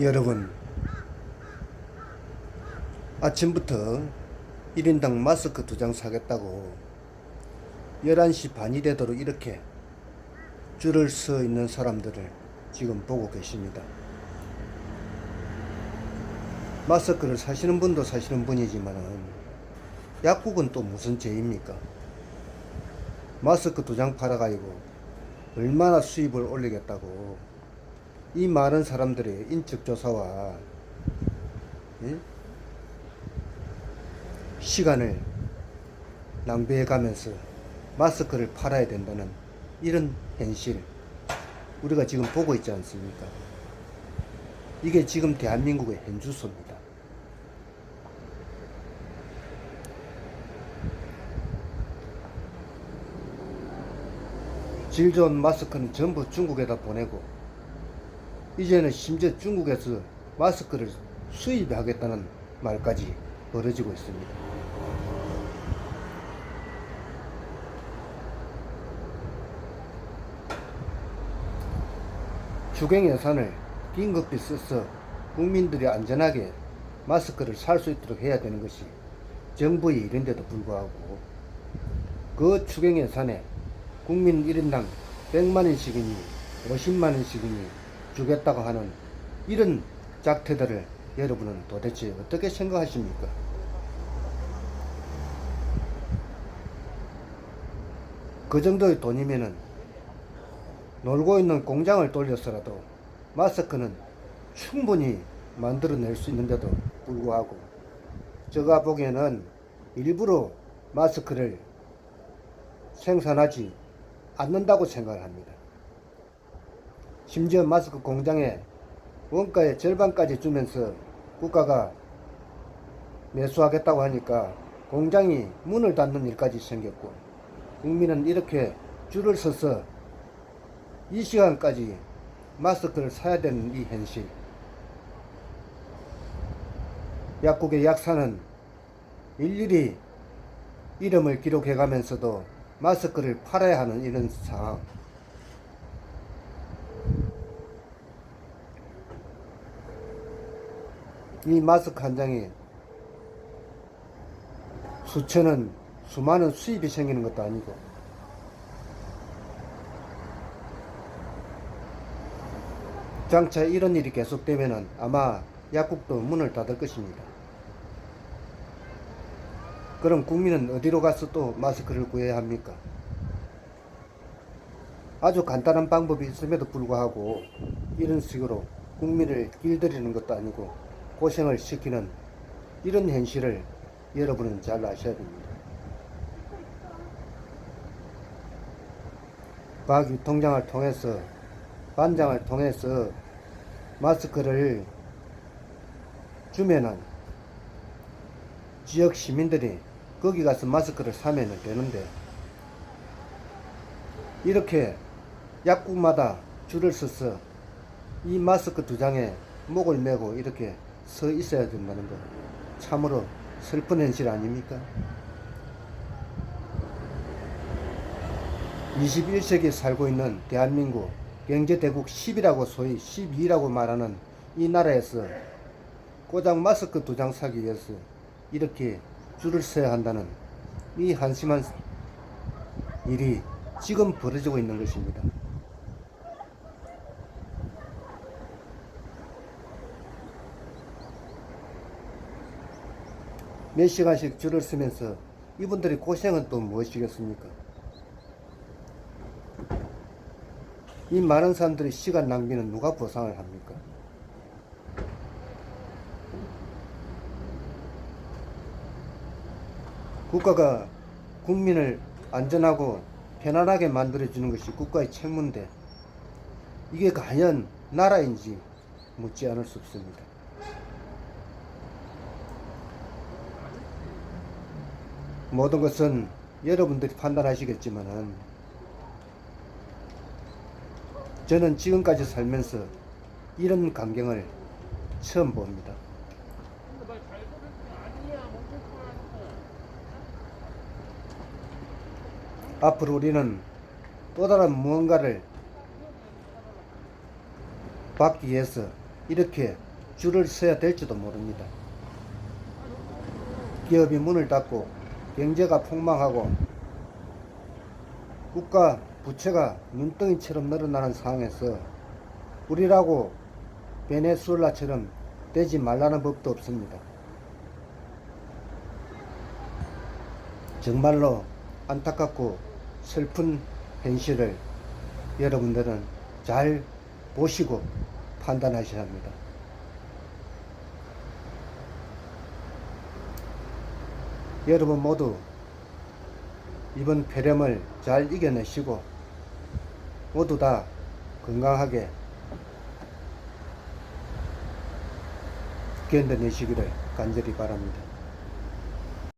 여러분, 아침부터 1인당 마스크 두 장 사겠다고 11시 반이 되도록 이렇게 줄을 서 있는 사람들을 지금 보고 계십니다. 마스크를 사시는 분도 사시는 분이지만은 약국은 또 무슨 죄입니까? 마스크 두 장 팔아가지고 얼마나 수입을 올리겠다고 이 많은 사람들의 인적 조사와 예? 시간을 낭비해 가면서 마스크를 팔아야 된다는 이런 현실 우리가 지금 보고 있지 않습니까? 이게 지금 대한민국의 현주소입니다. 질 좋은 마스크는 전부 중국에다 보내고 이제는 심지어 중국에서 마스크를 수입하겠다는 말까지 벌어지고 있습니다. 주경 예산을 긴급히 써서 국민들이 안전하게 마스크를 살 수 있도록 해야 되는 것이 정부의 일인데도 불구하고 그 추경 예산에 국민 1인당 100만원씩이니 50만원씩이니 주겠다고 하는 이런 작태들을 여러분은 도대체 어떻게 생각하십니까? 그 정도의 돈이면은 놀고 있는 공장을 돌려서라도 마스크는 충분히 만들어낼 수 있는데도 불구하고 제가 보기에는 일부러 마스크를 생산하지 않는다고 생각을 합니다. 심지어 마스크 공장에 원가의 절반까지 주면서 국가가 매수하겠다고 하니까 공장이 문을 닫는 일까지 생겼고 국민은 이렇게 줄을 서서 이 시간까지 마스크를 사야 되는 이 현실. 약국의 약사는 일일이 이름을 기록해 가면서도 마스크를 팔아야 하는 이런 상황. 이 마스크 한 장에 수천원, 수많은 수입이 생기는 것도 아니고 장차 이런 일이 계속되면은 아마 약국도 문을 닫을 것입니다. 그럼 국민은 어디로 가서 또 마스크를 구해야 합니까? 아주 간단한 방법이 있음에도 불구하고 이런 식으로 국민을 길들이는 것도 아니고 고생을 시키는 이런 현실을 여러분은 잘 아셔야 됩니다. 과학 유통장을 통해서 반장을 통해서 마스크를 주면은 지역 시민들이 거기 가서 마스크를 사면 되는데 이렇게 약국마다 줄을 서서 이 마스크 두 장에 목을 메고 이렇게 서 있어야 된다는 것 참으로 슬픈 현실 아닙니까? 21세기에 살고 있는 대한민국 경제대국 10이라고 소위 12라고 말하는 이 나라에서 고작 마스크 두 장 사기 위해서 이렇게 줄을 서야 한다는 이 한심한 일이 지금 벌어지고 있는 것입니다. 몇 시간씩 줄을 서면서 이분들이 고생은 또 무엇이겠습니까? 이 많은 사람들의 시간 낭비는 누가 보상을 합니까? 국가가 국민을 안전하고 편안하게 만들어주는 것이 국가의 책무인데 이게 과연 나라인지 묻지 않을 수 없습니다. 모든 것은 여러분들이 판단하시겠지만은 저는 지금까지 살면서 이런 광경을 처음 봅니다. 앞으로 우리는 또 다른 무언가를 받기 위해서 이렇게 줄을 서야 될지도 모릅니다. 기업이 문을 닫고 경제가 폭망하고 국가 부채가 눈덩이처럼 늘어나는 상황에서 우리라고 베네수엘라처럼 되지 말라는 법도 없습니다. 정말로 안타깝고 슬픈 현실을 여러분들은 잘 보시고 판단하셔야 합니다. 여러분 모두 이번 폐렴을 잘 이겨내시고 모두 다 건강하게 견뎌내시기를 간절히 바랍니다.